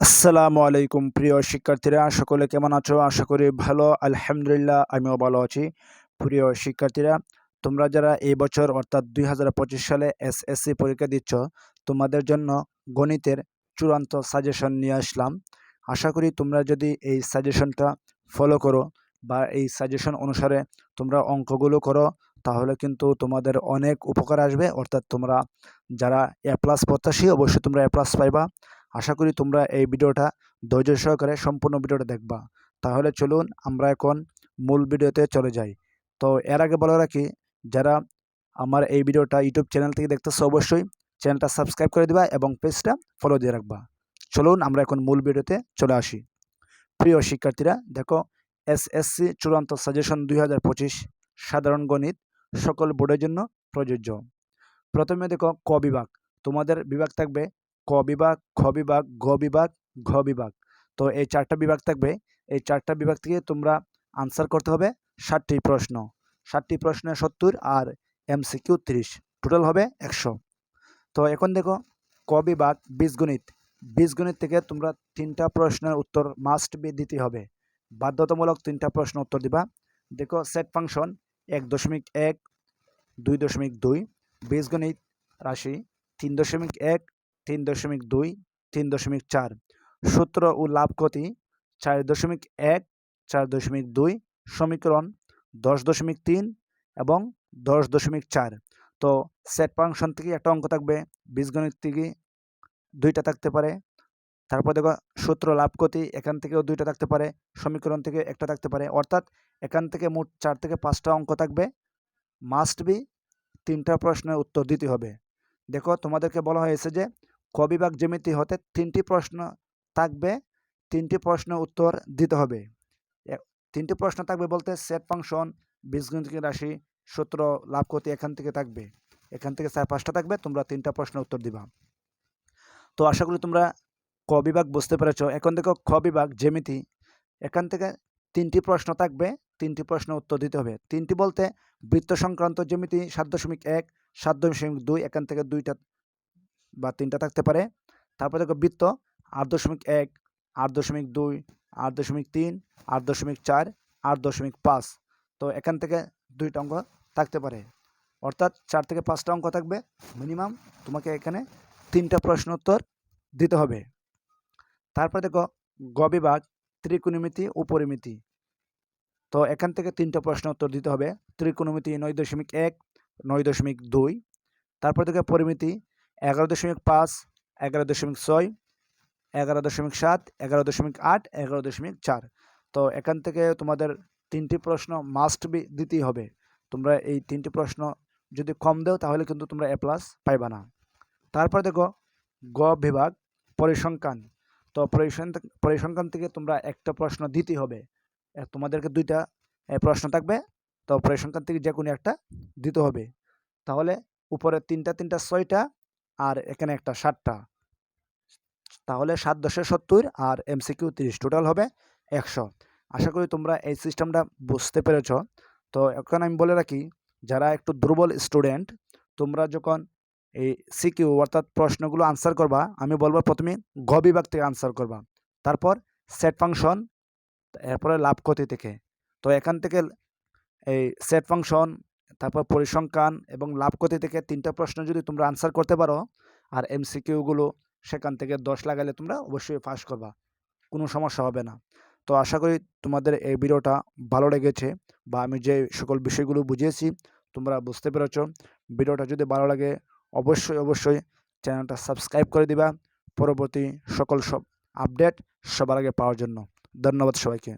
আসসালামু আলাইকুম, প্রিয় শিক্ষার্থীরা। সকলে কেমন আছো? আশা করি ভালো। আলহামদুলিল্লাহ, আমিও ভালো আছি। প্রিয় শিক্ষার্থীরা, তোমরা যারা এই বছর, অর্থাৎ দুই হাজার পঁচিশ সালে এসএসসি পরীক্ষা দিচ্ছ, তোমাদের জন্য গণিতের চূড়ান্ত সাজেশন নিয়ে আসলাম। আশা করি তোমরা যদি এই সাজেশনটা ফলো করো বা এই সাজেশন অনুসারে তোমরা অঙ্কগুলো করো, তাহলে কিন্তু তোমাদের অনেক উপকার আসবে। অর্থাৎ তোমরা যারা এ প্লাস প্রত্যাশী, অবশ্যই তোমরা এ প্লাস পাইবা। আশা করি তোমরা এই ভিডিওটা ধৈর্য সহকারে সম্পূর্ণ ভিডিওটা দেখবা। তাহলে চলুন আমরা এখন মূল ভিডিওতে চলে যাই। তো এর আগে বলে রাখি, যারা আমার এই ভিডিওটা ইউটিউব চ্যানেল থেকে দেখতেছো অবশ্যই চ্যানেলটা সাবস্ক্রাইব করে দিবা এবং পেজটা ফলো দিয়ে রাখবা। চলুন আমরা এখন মূল ভিডিওতে চলে আসি। প্রিয় শিক্ষার্থীরা, দেখো এসএসসি চূড়ান্ত সাজেশন দুই হাজার পঁচিশ, সাধারণ গণিত, সকল বোর্ডের জন্য প্রযোজ্য। প্রথমে দেখো, ক বিভাগ। তোমাদের বিভাগ থাকবে ক বিভাগ খ বিভাগ, গ বিভাগ, ঘ বিভাগ। তো এই চারটা বিভাগ থাকবে। এই চারটা বিভাগ থেকে তোমরা আনসার করতে হবে ষাটটি প্রশ্ন। ষাটটি প্রশ্নে সত্তর আর এমসিকিউ তিরিশ। টোটাল হবে একশো। তো এখন দেখো, ক বিভাগ, বীজগণিত। বীজগণিত থেকে তোমরা তিনটা প্রশ্নের উত্তর মাস্ট বি দিতে হবে। বাধ্যতামূলক তিনটা প্রশ্ন উত্তর দিবা। দেখো সেট ফাংশন এক দশমিক এক, দুই দশমিক দুই, বীজগণিত রাশি তিন দশমিক এক তিন দশমিক দুই, তিন দশমিক চার। সূত্র ও লাভ ক্ষতি, চার দশমিক এক, চার দশমিক দুই, সমীকরণ দশ দশমিক তিন এবং দশ দশমিক চার। তো সেট ফাংশন থেকে একটা অঙ্ক থাকবে, বীজগণিত থেকে দুইটা থাকতে পারে। তারপর দেখো সূত্র লাভ ক্ষতি, এখান থেকেও দুইটা থাকতে পারে, সমীকরণ থেকে একটা থাকতে পারে। অর্থাৎ এখান থেকে মোট চার থেকে পাঁচটা অঙ্ক থাকবে। মাস্ট বি তিনটা প্রশ্নের উত্তর দিতে হবে। দেখো তোমাদেরকে বলা হয়েছে যে কবিভাগ জ্যামিতি হতে তিনটি প্রশ্ন থাকবে, তিনটি প্রশ্ন উত্তর দিতে হবে। তিনটি প্রশ্ন থাকবে বলতে সেট ফাংশন বীজগণিত রাশি, সূত্র, লাভ করতে এখান থেকে থাকবে। এখান থেকে চার, পাঁচটা থাকবে, তোমরা তিনটা প্রশ্ন উত্তর দিবা। তো আশা করি তোমরা ক বিভাগ বুঝতে পেরেছ। এখন দেখো খ বিভাগ জ্যামিতি, এখান থেকে তিনটি প্রশ্ন থাকবে, তিনটি প্রশ্ন উত্তর দিতে হবে। তিনটি বলতে বৃত্ত সংক্রান্ত জ্যামিতি, সাত দশমিক এক, সাত দশমিক দুই, এখান থেকে দুইটা বা তিনটা থাকতে পারে। তারপর দেখো বৃত্ত, আট দশমিক এক, আট দশমিক দুই, আট দশমিক তিন, আট দশমিক চার, আট দশমিক পাঁচ। তো এখান থেকে দুইটা অঙ্ক থাকতে পারে। অর্থাৎ চার থেকে পাঁচটা অঙ্ক থাকবে মিনিমাম। তোমাকে এখানে তিনটা প্রশ্ন উত্তর দিতে হবে। তারপর দেখো গ বিভাগ, ত্রিকোণমিতি ও পরিমিতি তো এখান থেকে তিনটা প্রশ্ন উত্তর দিতে হবে। ত্রিকোণমিতি নয় দশমিক এক, নয় দশমিক দুই। তারপর দেখো পরিমিতি এগারো দশমিক পাঁচ, এগারো দশমিক ছয়, এগারো দশমিক সাত, এগারো দশমিক আট, এগারো দশমিক চার। তো এখান থেকে তোমাদের তিনটি প্রশ্ন মাস্ট বি দিতেই হবে। তোমরা এই তিনটি প্রশ্ন যদি কম দেও, তাহলে কিন্তু তোমরা এ প্লাস পাইবা না। তারপর দেখো, গ বিভাগ পরিসংখ্যান। তো পরিসংখ্যান থেকে তোমরা একটা প্রশ্ন দিতেই হবে। তোমাদেরকে দুইটা প্রশ্ন থাকবে। তো পরিসংখ্যান থেকে যে কোনো একটা দিতে হবে। তাহলে উপরে তিনটা তিনটা, ছয়টা আর এখানে একটা ষাটটা তাহলে সাত দশে সত্তর আর এমসিকিউ তিরিশ টোটাল হবে একশো। আশা করি তোমরা এই সিস্টেমটা বুঝতে পেরেছ। তো এখন আমি বলে রাখি, যারা একটু দুর্বল স্টুডেন্ট তোমরা যখন এই সিকিউ অর্থাৎ প্রশ্নগুলো আনসার করবা, আমি বলব প্রথমে গ বিভাগ থেকে আনসার করবা। তারপর সেট ফাংশন এরপরে লাভ ক্ষতি থেকে। তো এখান থেকে এই সেট ফাংশন তারপর পরিসংখ্যান এবং লাভ ক্ষতি থেকে তিনটা প্রশ্ন যদি তোমরা আনসার করতে পারো, আর এমসিকিউগুলো সেখান থেকে দশ লাগালে তোমরা অবশ্যই পাস করবা, কোনো সমস্যা হবে না। তো আশা করি তোমাদের এই ভিডিওটা ভালো লেগেছে বা আমি যে সকল বিষয়গুলো বুঝিয়েছি, তোমরা বুঝতে পেরেছ। ভিডিওটা যদি ভালো লাগে, অবশ্যই অবশ্যই চ্যানেলটা সাবস্ক্রাইব করে দিবা। পরবর্তী সকল সব আপডেট সবার আগে পাওয়ার জন্য। ধন্যবাদ সবাইকে।